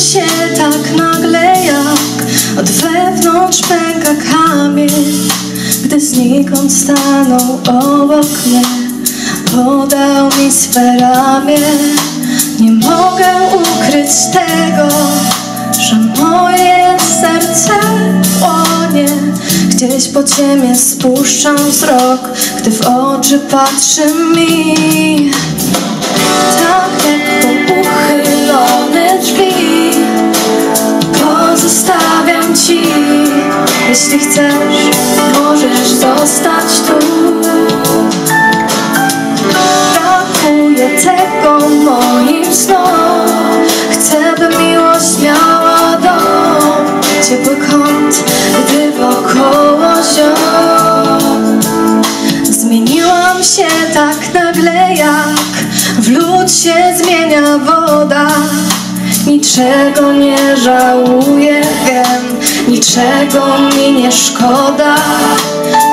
się tak nagle jak od wewnątrz pęka kamień Gdy znikąd stanął obok mnie Podał mi swe ramię. Nie mogę ukryć tego, że moje serce płonie. Gdzieś po ciemię spuszczam wzrok, gdy w oczy patrzy mi. Jeśli chcesz, możesz zostać tu. Brakuje tego moim snom. Chcę, by miłość miała dom. Ciepły kąt, gdy wokoło ziom. Zmieniłam się tak nagle jak w lód się zmienia woda Niczego nie żałuję, wiem, niczego mi nie szkoda.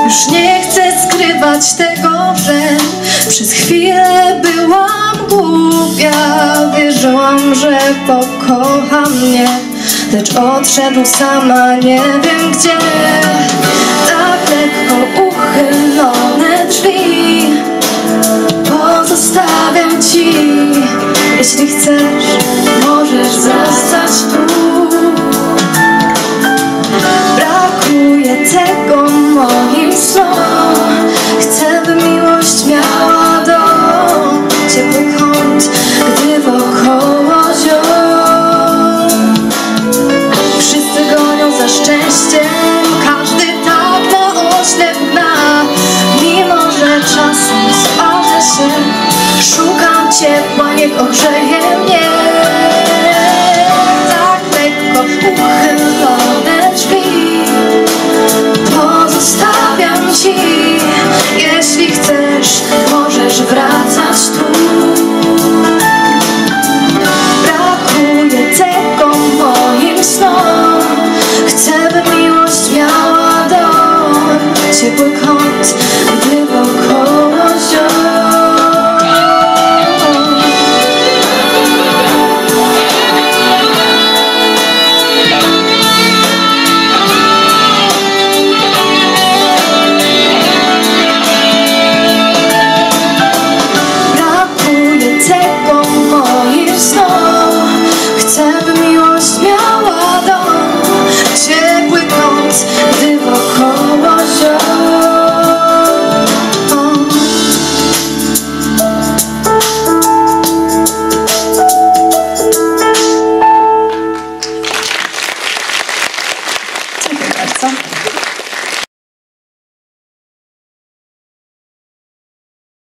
Już nie chcę skrywać tego, że przez chwilę byłam głupia. Wierzyłam, że pokocha mnie, lecz odszedł sama. Nie wiem gdzie. Tak lekko uchylone drzwi. Pozostawiam ci Jeśli chcesz, możesz zostać tu? Brakuje tego moim snom Chcę, by miłość miała dom. Ciepły kąt, gdy wokoło ziom. Wszyscy gonią za szczęściem. Każdy tak na oślep dna Mimo, że czasem sparzę się Szukam ciepła, niech ogrzeje mnie